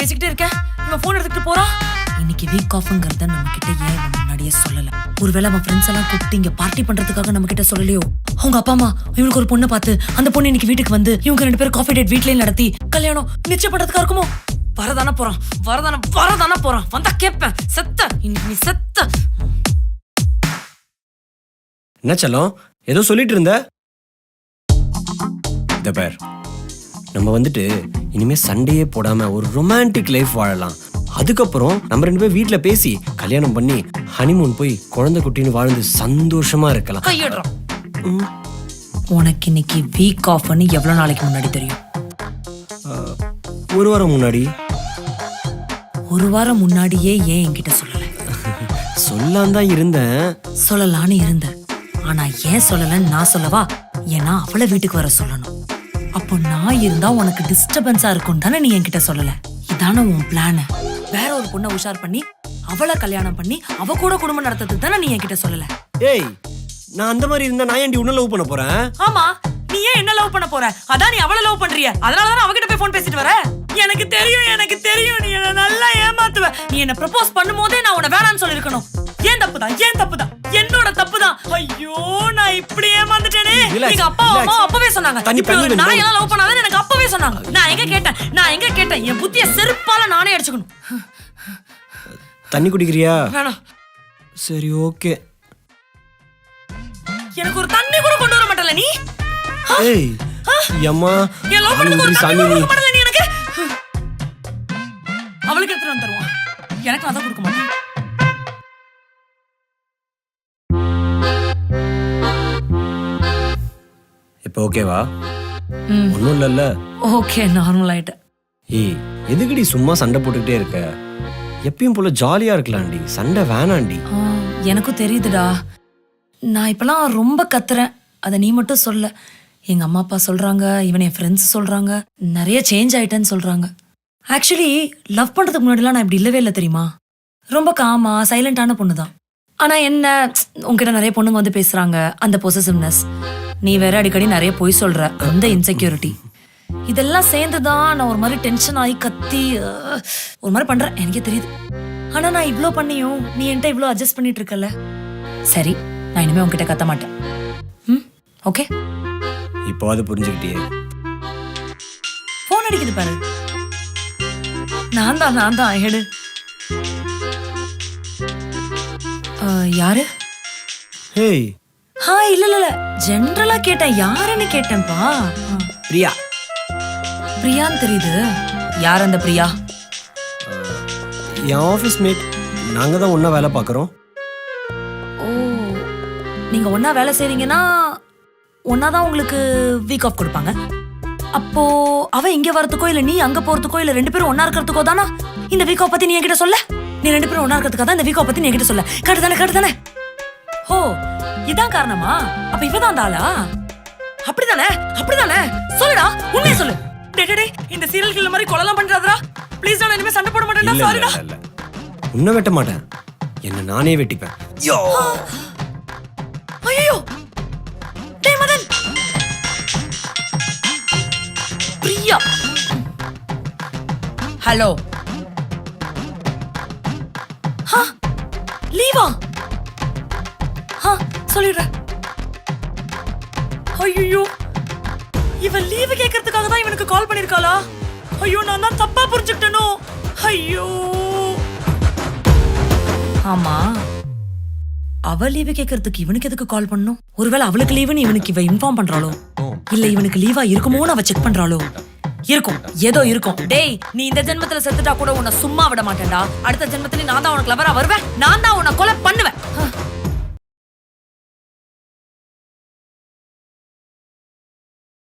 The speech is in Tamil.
பேசிக்கிட்டே இருக்கேன் இவன் ஃபோன் எடுத்துட்டு போறான் இன்னைக்கு வீக் ஆஃப்ங்கிறத நம்ம கிட்ட ஏன் முன்னாடியே சொல்லல? ஒருவேளை அவன் ஃப்ரெண்ட்ஸ் எல்லாம் கூப்பிட்டு இங்க பார்ட்டி பண்றதுக்காக நம்ம கிட்ட சொல்லலையோ? அவங்க அப்பா அம்மா இவனுக்கு ஒரு பொண்ணை பார்த்து அந்த பொண்ணு இன்னைக்கு வீட்டுக்கு வந்து இவங்க ரெண்டு பேரும் காஃபி டேட் வீட்லயே நடத்தி கல்யாணம் நிச்சயம் பண்றதுக்கா இருக்குமோ? வரதானே போறான் வரதானே வரதானே போறான். வந்தா கேப்பேன் செத்த. இன்னைக்கு நீ செத்த. என்ன செல்லம்? ஏதோ சொல்லிட்டு இருந்த? இந்த பேர். நம்ம வந்துட்டு இனிமே சண்டையே போடாம ஒரு ரொமான்டிக் லைஃப் வாழலாம். அதுக்கப்புறம் நம்ம ரெண்டு பேரும் வீட்ல பேசி கல்யாணம் பண்ணி ஹனிமூன் போய் குழந்தை குட்டின்னு வாழ்ந்து சந்தோஷமா இருக்கலாம். கையிடுறான் உனக்கு இன்னைக்கு வீக் ஆஃப்னு எவ்வளவு நாளைக்கு முன்னாடி தெரியும்? ஒரு வாரம் முன்னாடி. ஒரு வாரம் முன்னாடியே ஏன் என்கிட்ட சொல்லல? சொல்லாம தான் இருந்தேன். சொல்லலான்னு இருந்தேன். ஆனா ஏன் சொல்லலன்னு நான் சொல்லவா? ஏன்னா அவளை வீட்டுக்கு வர சொல்லணும். அப்போ நான் இருந்தா உனக்கு டிஸ்டர்பன்ஸா இருக்கும் தானே நீ என்கிட்ட சொல்லல? இதான உன் பிளான் வேற ஒரு பொண்ணை உஷார் பண்ணி அவளை கல்யாணம் பண்ணி அவ கூட குடும்பம் நடத்துறதுக்கு தானே நீ என்கிட்ட சொல்லல? ஏய் நான் அந்த மாதிரி இருந்தா நான் ஏன்டி உன்ன லவ் பண்ண போறேன்? ஆமா நீ ஏன் என்ன லவ் பண்ண போற? அதான் நீ அவளை லவ் பண்றிய. அதனால தான் அவகிட்ட போய் ஃபோன் பேசிட்டு வர? எனக்கு தெரியும் எனக்கு தெரியும். நீ என்ன நல்லா ஏமாத்துவ. நீ என்ன ப்ரப்போஸ் பண்ணும்போதே நான் உன்னை வேணாம்னு சொல்லிருக்கணும் ஏன் தப்புதான்? ஏன் தப்புதான்? என்னோட தப்புதான். ஐயோ நான் இப்படி ஏமாந்துட்டேனே எங்க அப்பா. அம்மா அப்பவே சொன்னாங்க. தண்ணி, நாய் வேணும். எல்லாம் லவ் பண்ணாதன்னு எனக்கு அப்பவே சொன்னாங்க. நான் எங்க கேட்டேன்? நான் எங்க கேட்டேன்? என் புத்திய செருப்பால நானே அடிச்சுக்கணும். தண்ணி குடிக்கிறியா? வேணாம். சரி ஓகே. எனக்கு ஒரு தண்ணி கூட கொண்டு வர மாட்டல நீ? ஏய் அம்மா என் லவ் பண்ணுக்கு ஒரு உதிரி, தண்ணி சாமி. கூட நீ. கொடுக்க மாட்டல நீ எனக்கு? அவளுக்கு வந்து தருவான். எனக்கு அதான் கொடுக்க மாட்டேன். இப்போ ஓகேவா. ஒன்றும் இல்லைல்ல. ஓகே நார்மல் ஆயிட்டேன். ஏய் எதுக்குடி சும்மா சண்டை போட்டுக்கிட்டே இருக்க? எப்பயும் போல ஜாலியா இருக்கலாம்டி. சண்டை வேணாண்டி ஆ, எனக்கும் தெரியுதுடா. நான் இப்பெல்லாம் ரொம்ப கத்துறேன். அதை நீ மட்டும் சொல்ல. எங்க அம்மா அப்பா சொல்றாங்க இவன் என் ஃப்ரெண்ட்ஸ் சொல்றாங்க. நிறைய சேஞ்ச் ஆயிட்டேன்னு சொல்றாங்க. ஆக்சுவலி லவ் பண்றதுக்கு முன்னாடிலாம் நான் இப்படி இல்லவே இல்லை தெரியுமா? ரொம்ப காமா சைலண்டான பொண்ணு தான் ஆனா என்ன உன்கிட்ட நிறைய பொண்ணுங்க வந்து பேசுறாங்க. அந்த பொசசிவ்னஸ் நீ வேற அடிக்கடி நிறைய பொய் சொல்ற. அந்த இன்செக்யூரிட்டி இதெல்லாம் சேர்ந்து தான் நான் ஒரு மாதிரி டென்ஷன் ஆகி கத்தி ஒரு மாதிரி பண்றேன். எனக்கே தெரியுது. ஆனா நான் இவ்ளோ பண்ணியும் நீ என்கிட்ட இவ்ளோ அட்ஜஸ்ட் பண்ணிட்டு இருக்கல சரி நான் இனிமே உன்கிட்ட கத்த மாட்டேன். ம்? ஓகே இப்போ அது புரிஞ்சுக்கிட்டியே. ஃபோன் அடிக்குது பாரு. நான் தான் நான் தான் எடு. யாரு? ஹேய். ஆ இல்ல இல்ல இல்ல. ஜென்ரலா கேட்டேன். யாருன்னு கேட்டேன்ப்பா பிரியா. பிரியான்னு தெரியுது. யார் அந்த பிரியா? என் ஆஃபீஸ் மேட் நாங்கள் தான் ஒன்றா வேலை பார்க்குறோம். ஓ நீங்க ஒண்ணா வேலை செய்றீங்கன்னா ஒன்னா தான் உங்களுக்கு வீக் ஆஃப் கொடுப்பாங்க. அப்போ அவ இங்க வரதுக்கோ இல்ல நீ அங்க போறதுக்கோ இல்ல ரெண்டு பேரும் ஒண்ணா இருக்கிறதுக்கோ தானா? இந்த வீக் ஆஃப் பத்தி நீ என்கிட்ட சொல்ல? நீ ரெண்டு பேரும் ஒண்ணா இருக்கிறதுக்காக தான் இந்த வீக் ஆஃப் பத்தி நீ என்கிட்ட சொல்ல. கரெக்ட் தானே ஓ இதான் காரணமா? அப்ப இவதான் அந்த ஆளா? அப்படிதானே அப்படிதானே? சொல்லுடா உண்மையை சொல்லு. டேய், டேய், இந்த சீரியல் கில்ல மாதிரி கொலைலாம் பண்றாதடா. ப்ளீஸ் நான் இனிமே சண்டை போட மாட்டேன்டா சாரிடா. உன்னை வெட்ட மாட்டேன். என்ன நானே வெட்டிப்பேன். யோ! ஐயோ டேய் மதன்! பிரியா! ஹலோ ஹா லீவா ஹா சொல்லிடுறேன். ஐயோ இவன் லீவு கேட்கறதுக்காக தான் இவனுக்கு கால் பண்ணிருக்காளா? ஐயோ நான் தான் தப்பா புரிஞ்சுக்கிட்டனோ? ஐயோ. ஆமா. அவ லீவு கேட்கறதுக்கு இவனுக்கு எதுக்கு கால் பண்ணும்? ஒருவேளை அவளுக்கு லீவுன்னு இவனுக்கு இவ இன்ஃபார்ம் பண்றாளோ? இல்ல இவனுக்கு லீவா இருக்குமோன்னு அவ செக் பண்றாளோ? இருக்கும். ஏதோ இருக்கும். டேய் நீ இந்த ஜென்மத்துல செத்துட்டா கூட உன்னை சும்மா விட மாட்டேன்டா. அடுத்த ஜென்மத்துல நான் தான் உனக்கு லவரா வருவேன். நான் தான் உன்னை கொலை பண்ணுவேன்.